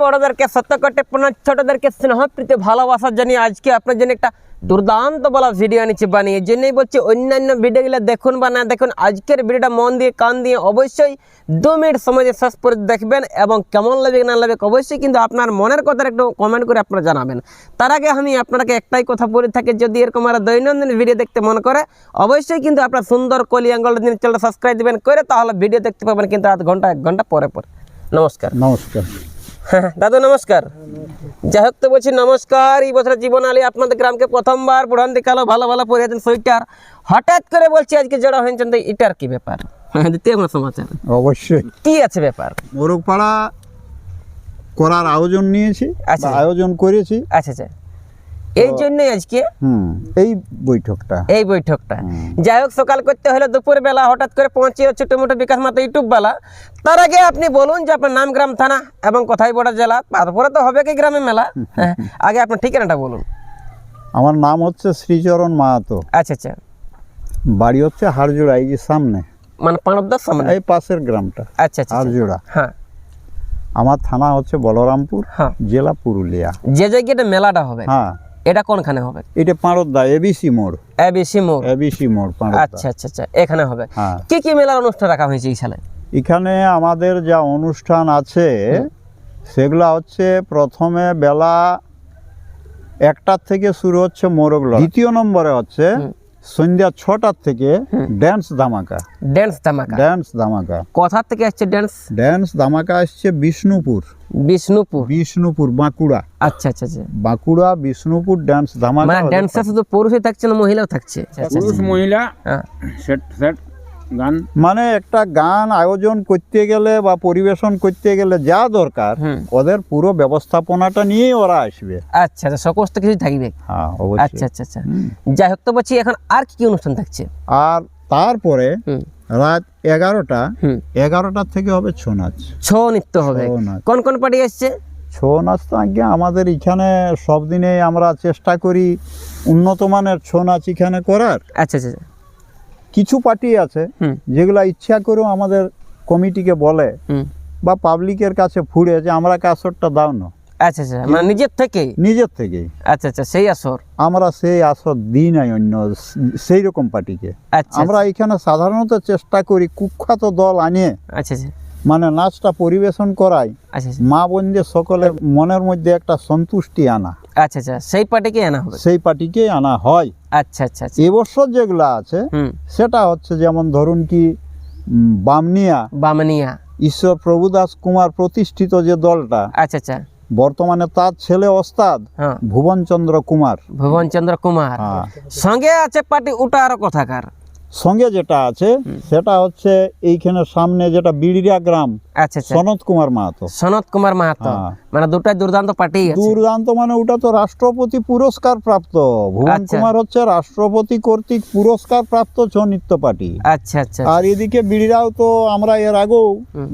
বড়দেরকে সত্য করতে ছোটদেরকে স্নেহ, প্রীতি, ভালোবাসা জানিয়ে আজকে আপনার জন্য একটা দুর্দান্ত বলা ভিডিও আনিছি বানিয়ে। জন্যই বলছি, অন্যান্য ভিডিওগুলো দেখুন বা না দেখুন, আজকের ভিডিওটা মন দিয়ে, কান দিয়ে অবশ্যই দু মিনিট সময় শেষ করে দেখবেন এবং কেমন লাগবে না লাগবে অবশ্যই কিন্তু আপনার মনের কথা একটু কমেন্ট করে আপনারা জানাবেন। তার আগে আমি আপনাকে একটাই কথা বলে থাকি, যদি এরকম আর দৈনন্দিন ভিডিও দেখতে মনে করে, অবশ্যই কিন্তু আপনার সুন্দর কলি আঙ্গল চ্যানেলটা সাবস্ক্রাইব দিবেন, করে তাহলে ভিডিও দেখতে পাবেন কিন্তু আধ ঘণ্টা, এক ঘণ্টা পরে পরে। নমস্কার। নমস্কার। হ্যাঁ, দাদু নমস্কার। যাই হোক তো বলছি নমস্কার। এই বছর জীবন আলী আপনাদের গ্রামকে প্রথমবার বুড়ান দেখাল ভালো ভালো পরিয়েছেন সোয়েটার হঠাৎ করে বলছি আজকে জড়ো হয়েছেন তো এটার কি ব্যাপার? হ্যাঁ, আমার সমাচার? অবশ্যই। কি আছে ব্যাপার? মোরগপাড়া করার আয়োজন নিয়েছি আচ্ছা। আয়োজন করেছি। আচ্ছা আচ্ছা। এই জন্যই আজকে হুম এই বৈঠকটা। এই বৈঠকটা। যাই হোক সকাল করতে হলে দুপুর বেলা হঠাৎ করে পৌঁছে ছোটো মোটো বিকাশ মাতা ইউটিউব বেলা। তার আগে আপনি বলুন যে আপনার নাম গ্রাম থানা এবং কোথায় বড় জেলা। তারপরে তো হবে কি গ্রামে মেলা? হ্যাঁ, আগে আপনার ঠিকানাটা বলুন। আমার নাম হচ্ছে শ্রীচরণ মাহাতো। আচ্ছা আচ্ছা। বাড়ি হচ্ছে হাড়জোড়া এই যে সামনে। মানে পাঁড়দার সামনে? এই পাশের গ্রামটা আচ্ছা আচ্ছা আচ্ছা। হাড়জোড়া। হ্যাঁ। আমার থানা হচ্ছে বলরামপুর হ্যাঁ। জেলা পুরুলিয়া। যে জায়গাটা মেলাটা হবে। হ্যাঁ। এটা কোনখানে হবে? এটা পাঁড়দা এবিসি মোড়। এবিসি মোড়। এবিসি মোড় পাঁড়দা আচ্ছা আচ্ছা আচ্ছা এখানে হবে। হ্যাঁ। কি কি মেলার অনুষ্ঠান রাখা হয়েছে এই সালে এখানে আমাদের যা অনুষ্ঠান আছে সেগুলা হচ্ছে প্রথমে বেলা একটার থেকে শুরু হচ্ছে মোরগ। দ্বিতীয় নম্বরে হচ্ছে সন্ধ্যা ছটার থেকে ড্যান্স ধামাকা। ড্যান্স ধামাকা। ড্যান্স ধামাকা। কোথা থেকে আসছে ড্যান্স ড্যান্স ধামাকা আসছে বিষ্ণুপুর। বিষ্ণুপুর। বিষ্ণুপুর বাঁকুড়া। আচ্ছা আচ্ছা আচ্ছা। বাঁকুড়া বিষ্ণুপুর ড্যান্স ধামাকা মানে ড্যান্সে শুধু পুরুষই থাকছে না মহিলাও থাকছে? পুরুষ। মহিলা হ্যাঁ। সেট সেট গান? মানে একটা গান আয়োজন করতে গেলে বা পরিবেশন করতে গেলে যা দরকার ওদের পুরো ব্যবস্থাপনাটা নিয়েই ওরা আসবে। আচ্ছা আচ্ছা সমস্ত কিছু থাকবে? হ্যাঁ আচ্ছা আচ্ছা আচ্ছা। যাই হোক তো বলছি এখন আর কি কি অনুষ্ঠান থাকছে? আর তারপরে রাত এগারোটা হুম। এগারোটার থেকে হবে ছৌ নাচ। ছৌ নৃত্য হবে। কোন কোন পার্টি আসছে? ছৌ নাচ তো আগে আমাদের এখানে সব দিনে আমরা চেষ্টা করি উন্নত মানের ছৌ নাচ এখানে করার। আচ্ছা আচ্ছা আচ্ছা। কিছু পার্টি আছে যেগুলা ইচ্ছা করেও আমাদের কমিটিকে বলে বা পাবলিকের কাছে ফুড়ে যে আমরা কাসরটা দাও না। আচ্ছা আচ্ছা মানে নিজের থেকেই? নিজের থেকেই। আচ্ছা আচ্ছা সেই আসর? আমরা সেই আসর দিই নাই অন্য সেই রকম পার্টিকে। আচ্ছা আমরা এখানে সাধারণত চেষ্টা করি কুখ্যাত দল আনিয়ে আচ্ছা আচ্ছা। মানে নাচটা পরিবেশন করাই। আচ্ছা আচ্ছা। মা বোনদের সকলের মনের মধ্যে একটা সন্তুষ্টি আনা। আচ্ছা আচ্ছা সেই পার্টিকে আনা হবে? সেই পার্টিকে আনা হয়। আচ্ছা আচ্ছা আচ্ছা। এবছর যেগুলা আছে সেটা হচ্ছে যেমন ধরুন কি বামনিয়া বামনিয়া। ঈশ্বর প্রভুদাস কুমার প্রতিষ্ঠিত যে দলটা আচ্ছা আচ্ছা। বর্তমানে তার ছেলে ওস্তাদ হ্যাঁ। ভুবনচন্দ্র কুমার। ভুবন চন্দ্র কুমার। হ্যাঁ। সঙ্গে আছে পার্টি ওটা আরও কথাকার। সঙ্গে যেটা আছে সেটা হচ্ছে এইখানে সামনে যেটা বিড়িয়া গ্রাম আচ্ছা আচ্ছা। কুমার মাহাতো। কুমার মাহাতো। হ্যাঁ। মানে দুটাই দুর্দান্ত পার্টি দুর্দান্ত মানে ওটা তো রাষ্ট্রপতি পুরস্কার প্রাপ্ত। ভুবন আচ্ছা। কুমার হচ্ছে রাষ্ট্রপতি কর্তৃক পুরস্কার প্রাপ্ত ছৌ নৃত্য পার্টি। আচ্ছা আচ্ছা। আর এদিকে বিড়িরাও তো আমরা এর আগেও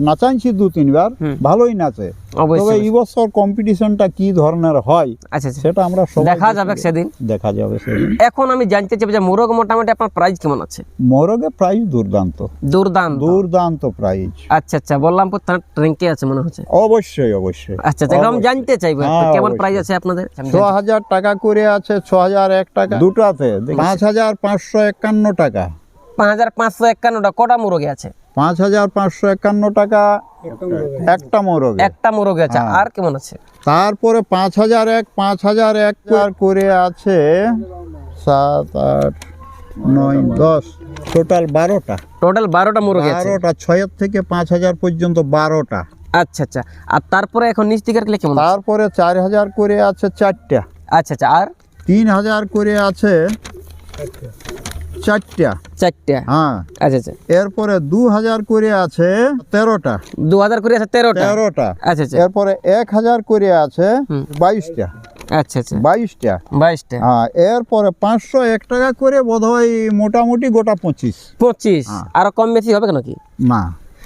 নাচাইছি দু তিনবার। ভালোই নাচে। তবে এই বছর কম্পিটিশনটা কি ধরনের হয় আচ্ছা সেটা আমরা দেখা যাবে সেদিন। দেখা যাবে সেদিন। এখন আমি জানতে চাই যে মোরগ মোটামুটি আপনার প্রাইস কেমন আছে? মোরগে দুর্দান্ত। দুর্দান্ত। দুর্দান্ত প্রাইজ আচ্ছা আচ্ছা বললাম তার ট্রেঙ্কে আছে মনে হচ্ছে? অবশ্যই অবশ্যই। আচ্ছা আচ্ছা এরকম জানতে চাইব হ্যাঁ, কেমন। প্রাইস আছে আপনাদের? ছ হাজার টাকা করে আছে ছ হাজার এক টাকা। দুটাতে পাঁচ হাজার পাঁচশো একান্ন টাকা। পাঁচ হাজার পাঁচশো একান্নটা কটা মুরগি আছে? পাঁচ হাজার পাঁচশো একান্ন টাকা একটা মোরগে। একটা মুরগি আছে হ্যাঁ। আর কেমন আছে? তারপরে পাঁচ হাজার এক পাঁচ হাজার এক আর করে আছে সাত আট নয় দশ। টোটাল বারোটা। টোটাল বারোটা মুরগি আছে। বারোটা ছয়ের থেকে পাঁচ হাজার পর্যন্ত বারোটা। আচ্ছা আচ্ছা। আর তারপরে এখন নিচ দিকে রাখলে কেমন তারপরে চার হাজার করে আছে চারটা। আচ্ছা আচ্ছা। আর? তিন হাজার করে আছে চারটা। চারটা। হ্যাঁ। আচ্ছা আচ্ছা। এরপরে দু হাজার করে আছে তেরোটা। দু হাজার করে আছে তেরোটা? তেরোটা। আচ্ছা আচ্ছা। এরপরে এক হাজার করে আছে বাইশটা। আচ্ছা আচ্ছা। বাইশটা। বাইশটা। হ্যাঁ এরপরে পাঁচশো এক টাকা করে বোধ হয় মোটামুটি গোটা পঁচিশ। পঁচিশ। হ্যাঁ। আরও কম বেশি হবে নাকি না।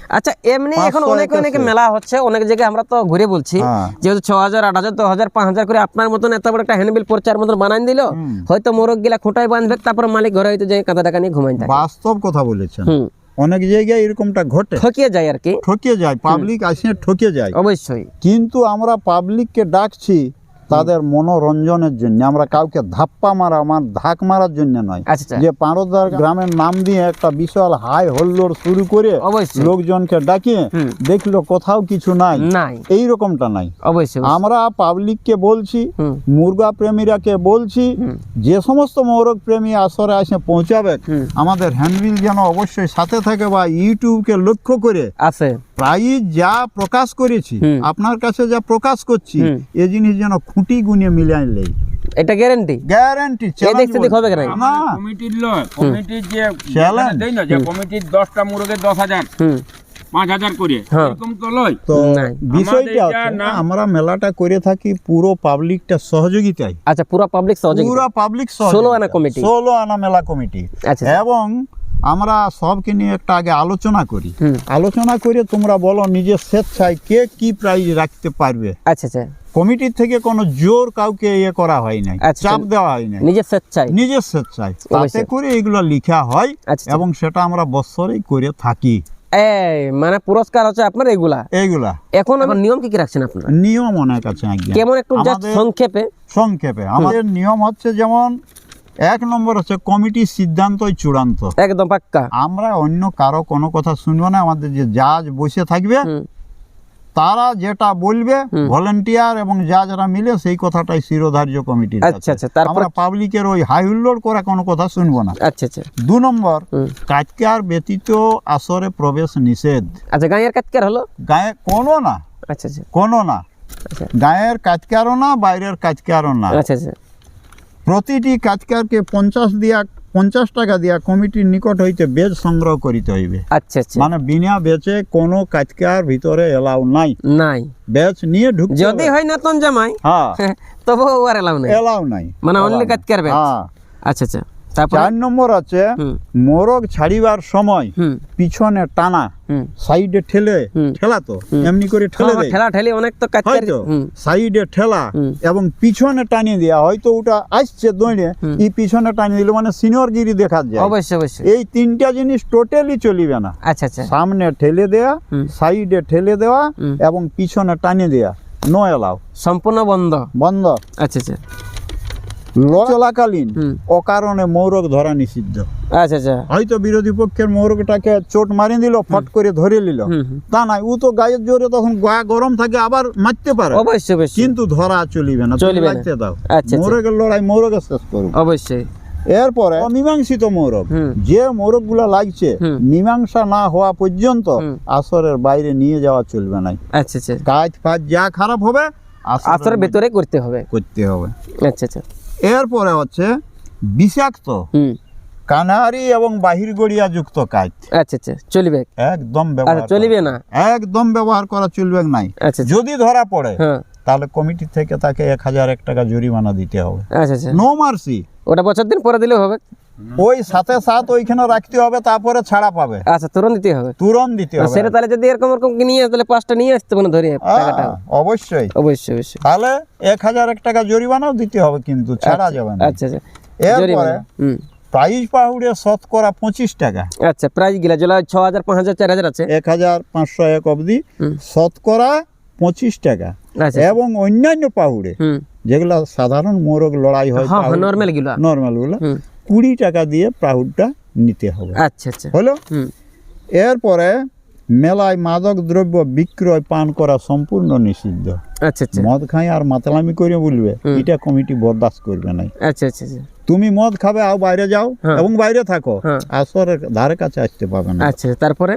আচ্ছা এমনি এখন অনেক অনেক মেলা হচ্ছে অনেক জায়গায় আমরা তো ঘুরে বলছি। হ্যাঁ। যেহেতু ছ হাজার আট হাজার দশ হাজার পাঁচ হাজার করে আপনার মতন এত বড় একটা হ্যান্ডবিল পর্চার মতন বানাই দিল হয়তো মোরগ গিলা খুঁটায় বাঁধবে তারপর মালিক ঘরে হয়তো কাঁথা টাকা নিয়ে ঘুমাই থাকে। বাস্তব কথা বলেছেন। অনেক জায়গায় এরকমটা ঘটে। ঠকিয়ে যায় আর কি। ঠকিয়ে যায় পাবলিক আসে ঠকে যায়। অবশ্যই। কিন্তু আমরা পাবলিককে ডাকছি তাদের মনোরঞ্জনের জন্য আমরা কাউকে ধাপ্পা মারা আমার ধাক মারার জন্য নয়। আচ্ছা আচ্ছা। যে পারদার গ্রামের নাম দিয়ে একটা বিশাল হাই হল্লোড় শুরু করে লোকজনকে ডাকিয়ে দেখল কোথাও কিছু নাই। এই রকমটা নাই। অবশ্যই আমরা পাবলিককে বলছি মুরগা প্রেমীরাকে বলছি যে সমস্ত মৌরক প্রেমী আসরে আসে পৌঁছাবে আমাদের হ্যান্ডবিল যেন অবশ্যই সাথে থাকে বা ইউটিউবকে লক্ষ্য করে আছে। প্রায়ই যা প্রকাশ করেছি আপনার কাছে যা প্রকাশ করছি। এ জিনিস যেন খুঁটি গুনিয়ে মিলাইলেই এটা গ্যারেন্টি গ্যারান্টি এদিক সেদিক হবে না। কমিটির লয় কমিটির যে Challenge? দেই না যে কমিটির দশটা মুরগের দশ হাজার হুম। পাঁচ হাজার করে হ্যাঁ। এরকম তো লয়। তো বিষয়টা হচ্ছে আমরা মেলাটা করে থাকি পুরো পাবলিকটা সহযোগিতায়। আচ্ছা পুরো পাবলিক সহযোগিতা পুরো পাবলিক আনা কমিটি। ষোলো আনা মেলা কমিটি। আচ্ছা। এবং আমরা সবকে নিয়ে একটা আগে আলোচনা করি। আলোচনা করে তোমরা বলো নিজের স্বেচ্ছায় কে কি প্রাইজ রাখতে পারবে। আচ্ছা আচ্ছা। কমিটির থেকে কোনো জোর কাউকে ইয়ে করা হয় নাই আচ্ছা। চাপ দেওয়া হয় নাই। নিজের স্বেচ্ছায়। নিজের স্বেচ্ছায়। তাতে করে এগুলো লিখা হয় আচ্ছা এবং সেটা আমরা বৎসরেই করে থাকি। এই মানে পুরস্কার হচ্ছে আপনার এগুলা? এইগুলা। এখন আমার নিয়ম কি কি রাখছেন আপনারা? নিয়ম অনেক আছে কেমন একটু সংক্ষেপে? সংক্ষেপে। আমাদের নিয়ম হচ্ছে যেমন এক নম্বর হচ্ছে কমিটির সিদ্ধান্তই চূড়ান্ত। একদম পাক্কা। আমরা অন্য কারও কোনো কথা শুনব না আমাদের যে জাজ বসে থাকবে তারা যেটা বলবে। ভলেন্টিয়ার এবং জাজরা মিলে সেই কথাটাই শিরোধার্য কমিটি আচ্ছা, আচ্ছা, আমরা পাবলিকের ওই হাই হুল্লোড় করা কোনো কথা শুনব না। আচ্ছা আচ্ছা। দু নম্বর কাজকার ব্যতীত আসরে প্রবেশ নিষেধ। আচ্ছা গাঁয়ের কাজকার হলো? গায়ে কোনো না। আচ্ছা আচ্ছা। কোনো না। গায়ের কাজকারও না বাইরের কাজকারও না। আচ্ছা আচ্ছা। প্রতিটি কাজকারকে পঞ্চাশ দিয়া পঞ্চাশ টাকা দিয়া কমিটির নিকট হইতে বেজ সংগ্রহ করিতে হইবে। আচ্ছা আচ্ছা। মানে বিনা বেচে কোন কাজকার ভিতরে এলাও নাই। নাই। বেচ নিয়ে ঢুক যদি হয় নতুন জামাই হ্যাঁ। তবু আর এলাও নাই। এলাও নাই। মানে অনলি কাজকার বেচ। হ্যাঁ। আচ্ছা আচ্ছা। চার নম্বর আছে মোরগ ছাড়িবার সময় পিছনে টানা সাইডে ঠেলে ঠেলা তো এমনি করে ঠেলে হ্যাঁ, ঠেলা ঠেলি অনেক তো হয়তো সাইডে ঠেলা এবং পিছনে টানিয়ে দেওয়া হয়তো ওটা আসছে দৌড়ে। এই পিছনে টানিয়ে দিল মানে সিনিয়র গিরি দেখা যায়। অবশ্যই অবশ্যই। এই তিনটা জিনিস টোটালি চলিবে না। আচ্ছা আচ্ছা। সামনে ঠেলে দেয়া। সাইডে ঠেলে দেওয়া এবং পিছনে টানিয়ে দেয়া। No allow. সম্পূর্ণ বন্ধ। বন্ধ। আচ্ছা আচ্ছা। চলাকালীন অকারণে মৌরক ধরা নিষিদ্ধ। আচ্ছা আচ্ছা। হয়তো বিরোধী পক্ষের মৌরকটাকে চোট মারি দিল ফট করে ধরে নিল। তা নাই ও তো গায়ের জোরে তখন গা গরম থাকে আবার মারতে পারে। অবশ্যই অবশ্যই। কিন্তু ধরা চলিবে না চলিবে। লাগতে দাও। আচ্ছা, আচ্ছা। লড়াই মোরগে শেষ করব অবশ্যই। এরপরে অমীমাংসিত মৌরগ। যে মোরগগুলা লাগছে মীমাংসা না হওয়া পর্যন্ত আসরের বাইরে নিয়ে যাওয়া চলবে না। আচ্ছা আচ্ছা। কাজ ফাজ যা খারাপ হবে আসরের ভেতরে করতে হবে। করতে হবে। আচ্ছা আচ্ছা। এরপরে হচ্ছে বিষাক্ত কানারি এবং বাহির গড়িয়া যুক্ত কাজ আচ্ছা আচ্ছা চলবে। একদম আচ্ছা ব্যবহার চলিবে না? করা- একদম ব্যবহার করা চলবে নাই। যদি ধরা পড়ে হ্যাঁ। তাহলে কমিটি থেকে তাকে এক হাজার এক টাকা জরিমানা দিতে হবে। আচ্ছা আচ্ছা। নো মার্সি ওটা বছর দিন পরে দিলেও হবে। ওই সাথে সাথ ওইখানে রাখতে হবে তারপরে ছাড়া পাবে। আচ্ছা তুরন্ত দিতে হবে? তুরন্ত দিতে হবে। সেটা তাহলে যদি এরকম এরকম নিয়ে আসে, তাহলে পাঁচটা নিয়ে আসতে পারে ধরে টাকাটা? হ্যাঁ, অবশ্যই। অবশ্যই অবশ্যই। তাহলে এক হাজার এক টাকা জরিমানাও দিতে হবে কিন্তু ছাড়া যাবে না। আচ্ছা আচ্ছা। এরপরে হুম। প্রাইজ পাহুড়ে শতকরা পঁচিশ টাকা। আচ্ছা প্রাইস গিলা যেগুলো ছ হাজার পাঁচ হাজার চার হাজার আছে? এক হাজার পাঁচশো এক অবধি শতকরা পঁচিশ টাকা। আচ্ছা। এবং অন্যান্য পাহুড়ে যেগুলা সাধারণ মোরগ লড়াই হয় হ্যাঁ হ্যাঁ নর্মালগুলো। নর্মালগুলো। কুড়ি টাকা দিয়ে প্রাহুডটা নিতে হবে। আচ্ছা আচ্ছা। হলো? এরপরে মেলায় মাদক দ্রব্য বিক্রয় পান করা সম্পূর্ণ নিষিদ্ধ। আচ্ছা আচ্ছা। মদ খাই আর মাতলামি করে বলবে এটা কমিটি বরদাস্ত করবে না আচ্ছা আচ্ছা আচ্ছা। তুমি মদ খাবে আর বাইরে যাও হ্যাঁ। এবং বাইরে থাকো। হ্যাঁ। আসরের ধারে কাছে আসতে পাবে না। আচ্ছা তারপরে?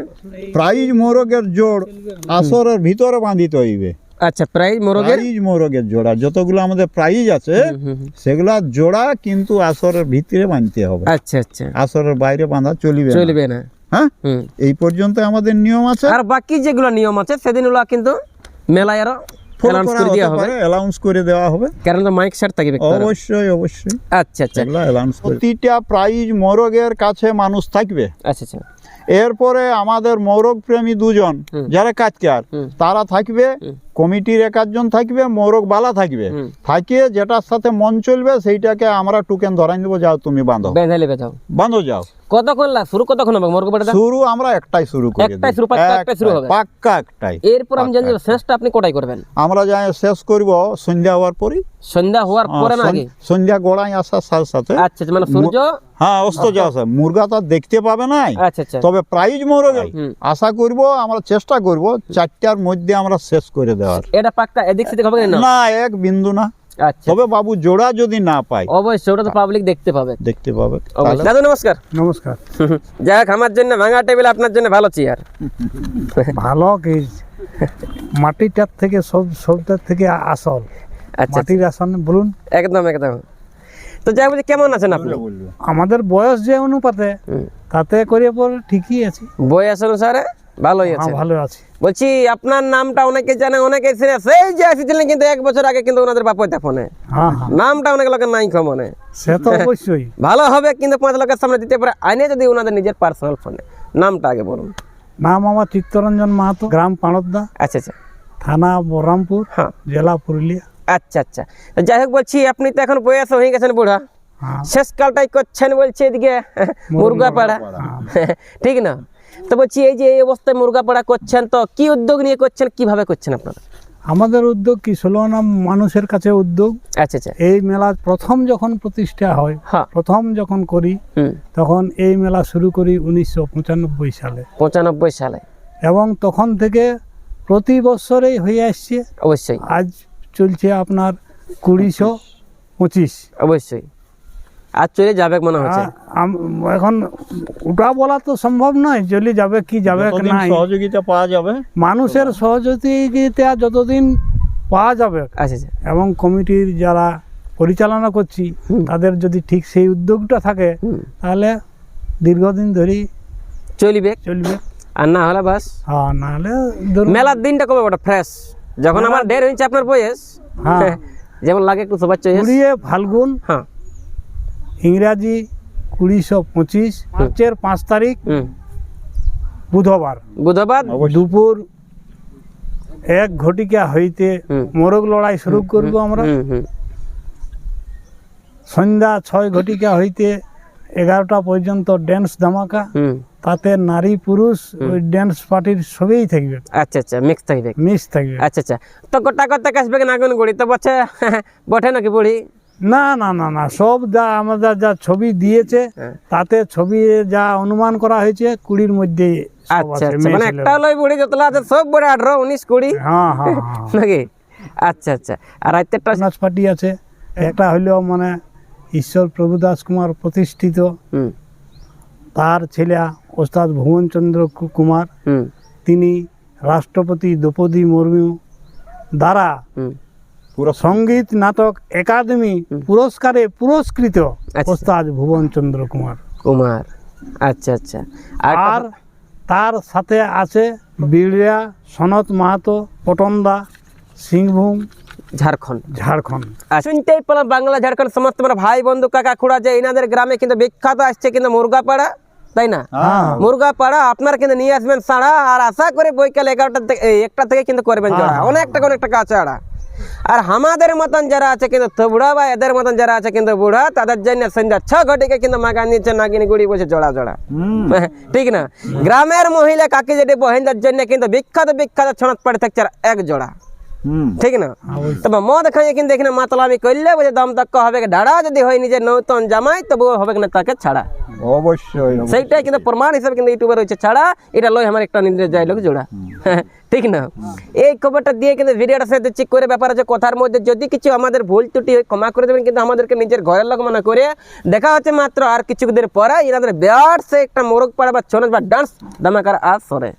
প্রাইজ মোরগের জোড় আসরের ভিতরে বাঁধিতে হইবে। আচ্ছা প্রাইস মোরগের? প্রাইজ মোরগের জোড়া যতগুলো আমাদের প্রাইজ আছে। সেগুলা জোড়া কিন্তু আসরের ভিতরে বাঁধতে হবে। আচ্ছা আচ্ছা। আসরের বাইরে বাঁধা চলিবে না। চলবে না। হ্যাঁ? এই পর্যন্ত আমাদের নিয়ম আছে। আর বাকি যেগুলো নিয়ম আছে সেদিন ওগুলো কিন্তু মেলায় আরও করে দেওয়া হবে। অ্যালাউন্স করে দেওয়া হবে। কারণ তো মাইক সেট থাকবে অবশ্যই অবশ্যই। আচ্ছা আচ্ছা। অ্যালাউন্স প্রতিটা প্রাইজ মোরগের কাছে মানুষ থাকবে। আচ্ছা আচ্ছা। এরপরে আমাদের মৌরগ প্রেমী দুজন যারা কাজকার। তারা থাকবে কমিটির এক একজন থাকবে মোরগ বালা থাকবে থাকিয়ে যেটার সাথে মন চলবে সেইটাকে আমরা টুকেন ধরাই দেবো যাও তুমি বাঁধো। যাও। বাঁধো যাও। কতক্ষণ লাগ শুরু কতক্ষণ হবে মোরগ বাড়াটা শুরু আমরা একটাই শুরু করি একটাই শুরু, পাক্কা একটাই শুরু হবে। পাক্কা একটাই এরপর আমি জানি শেষটা আপনি কোটাই করবেন? আমরা যাই শেষ করব সন্ধ্যা হওয়ার পরই। সন্ধ্যা হওয়ার পরে না আগে? সন্ধ্যা গোড়ায় আসার সাথে সাথে আচ্ছা, মানে সূর্য হ্যাঁ অস্ত যাওয়া স্যার। মুরগা তো আর দেখতে পাবে নাই। আচ্ছা আচ্ছা। তবে প্রাইজ মোরগ হুম। আশা করব আমরা চেষ্টা করব চারটার মধ্যে আমরা শেষ করে দেওয়ার। এটা পাক্কা? এদিক সেদিক হবে না না এক বিন্দু না। আচ্ছা। তবে বাবু জোড়া যদি না পাই। অবশ্যই ওটা তো পাবলিক দেখতে পাবে। দেখতে পাবে। অবশ্যই। দাদু নমস্কার। নমস্কার। যাই হোক আমার জন্য ভাঙা টেবিল আপনার জন্য ভালো চেয়ার। ভালো কি? মাটিটার থেকে সব সবটার থেকে আসল। আচ্ছা। মাটির আসন বলুন। একদম একদম। তো যাই বলছি কেমন আছেন আপনি? আমাদের বয়স যে অনুপাতে তাতে করে পর ঠিকই আছি। বয়স অনুসারে ভালোই আছে হ্যাঁ ভালো আছি। বলছি আপনার নামটা অনেকে জানে অনেকে চিনে সেই যে এসেছিলেন কিন্তু এক বছর আগে কিন্তু ওনাদের বাপ ফোনে হ্যাঁ হ্যাঁ। নামটা অনেক লোকের নাই মনে সে তো অবশ্যই। ভালো হবে কিন্তু পাঁচ লোকের সামনে দিতে পারে। আইনে যদি ওনাদের নিজের পার্সোনাল ফোনে নামটা আগে বলুন। নাম আমার চিত্তরঞ্জন মাহাতো গ্রাম পাণদ্দা আচ্ছা আচ্ছা। থানা বহরামপুর হ্যাঁ। জেলা পুরুলিয়া। আচ্ছা আচ্ছা। তো যাই হোক বলছি আপনি তো এখন বয়স হয়ে গেছেন বুড়া। হ্যাঁ। শেষ কালটাই করছেন বলছে এদিকে মুরগা পাড়া ঠিক না? তো বলছি এই যে এই অবস্থায় মুরগা পাড়া করছেন তো কি উদ্যোগ নিয়ে করছেন কীভাবে করছেন আপনারা? আমাদের উদ্যোগ কি ষোলো নাম মানুষের কাছে উদ্যোগ? আচ্ছা আচ্ছা। এই মেলা প্রথম যখন প্রতিষ্ঠা হয় হ্যাঁ। প্রথম যখন করি তখন এই মেলা শুরু করি উনিশশো পঁচানব্বই সালে। পঁচানব্বই সালে। এবং তখন থেকে প্রতি বছরেই হয়ে আসছে। অবশ্যই। আজ চলছে আপনার কুড়িশো পঁচিশ। অবশ্যই। আর চলে যাবে মনে হচ্ছে। আম- এখন ওটা বলা তো সম্ভব নয় চলে যাবে কি যাবে নাই। সহযোগিতা পাওয়া যাবে। মানুষের সহযোগিতা যতদিন পাওয়া যাবে আচ্ছা আচ্ছা। এবং কমিটির যারা পরিচালনা করছি তাদের যদি ঠিক সেই উদ্যোগটা থাকে তাহলে দীর্ঘদিন ধরেই চলবে। চলবে। আর না হলে বাস। হ্যাঁ নাহলে ধরুন মেলার দিনটা কবে ওটা ফ্রেশ যখন আমার দেড় হয়েছে আপনার বয়স হ্যাঁ। যেমন লাগে একটু সবার চয়েস কুড়িয়ে ফাল্গুন হ্যাঁ। ইংরাজি কুড়িশো পঁচিশ মার্চের পাঁচ তারিখ বুধবার। বুধবার? দুপুর এক ঘটিকা হইতে মোরগ লড়াই শুরু করব আমরা। সন্ধ্যা ছয় ঘটিকা হইতে এগারোটা পর্যন্ত ড্যান্স ধামাকা তাতে নারী পুরুষ ওই ড্যান্স পার্টির সবই থাকবে। আচ্ছা আচ্ছা মিক্স থাকবে। মিক্স থাকবে। আচ্ছা আচ্ছা। তো গোটা কথা কাশবে না আগুন গুড়ি তো বলছে বটে নাকি বুড়ি? না না না না সব যা আমাদের যা ছবি দিয়েছে হ্যাঁ। তাতে ছবি যা অনুমান করা হয়েছে কুড়ির মধ্যে আচ্ছা আচ্ছা মানে একটা লই বুড়ি যতলা আছে সব বুড়ি আঠারো উনিশ কুড়ি। হ্যাঁ হ্যাঁ হ্যাঁ নাকি? আচ্ছা আচ্ছা। আর রাত্রেরটা নাচ পার্টি আছে একটা হইল মানে ঈশ্বর প্রভুদাস কুমার প্রতিষ্ঠিত। তার ছেলে ওস্তাদ ভুবনচন্দ্র কুমার। তিনি রাষ্ট্রপতি দ্রৌপদী মুর্মু দ্বারা পুরো সংগীত নাটক একাডেমি পুরস্কারে পুরস্কৃত আচ্ছা। ওস্তাদ ভুবনচন্দ্র কুমার। কুমার। আচ্ছা আচ্ছা। আর আর তার সাথে আছে বিড়িয়া সনত মাহাতো পটন্দা সিংভূম ঝাড়খণ্ড। ঝাড়খণ্ড। শুনতেই পেলাম বাংলা ঝাড়খণ্ড সমস্ত আমার ভাই বন্ধু কাকা খুড়া যে এনাদের গ্রামে কিন্তু বিখ্যাত আসছে কিন্তু মুরগা পাড়া তাই না? হ্যাঁ। মুরগা পাড়া আপনার কিন্তু নিয়ে আসবেন সাড়া আর আশা করে বৈকাল এগারোটা থেকে একটা থেকে কিন্তু করবেন জড়া। অনেক টাকা অনেক টাকা আছে আড়া। আর আমাদের মতন যারা আছে কিন্তু বুড়া বা এদের মতন যারা আছে কিন্তু বুড়া তাদের জন্য সন্ধ্যা ছ ঘটিকে কিন্তু মাগা নিচ্ছে নাগিনি গুড়ি বসে জোড়া জোড়া। ঠিক না? গ্রামের মহিলা কাকি যেটি বহিনদের জন্য কিন্তু বিখ্যাত বিখ্যাত ছনাত পাড়ে থাকছে এক জোড়া। ঠিক না? তবে মদ খাইয়ে কিন্তু এখানে মাতলামি করলে বুঝে দাম তক্ক হবে ডাড়া যদি হয় নিজের নতুন জামাই তবু হবে না তাকে ছাড়া। অবশ্যই সেইটাই কিন্তু প্রমাণ হিসাবে কিন্তু ইউটিউবে রয়েছে ছাড়া। এটা লই আমার একটা নির্দেশ যাই লোক জোড়া। ঠিক না? এই খবরটা দিয়ে কিন্তু ভিডিওটা সাথে চেক করে ব্যাপার আছে কথার মধ্যে যদি কিছু আমাদের ভুল ত্রুটি হয় ক্ষমা করে দেবেন কিন্তু আমাদেরকে নিজের ঘরের লোক মনে করে। দেখা হচ্ছে মাত্র আর কিছুদিন পরে এনাদের বিরাট সে একটা মোরগ পাড়া বা ছনজ বা ডান্স দামাকার আস সরে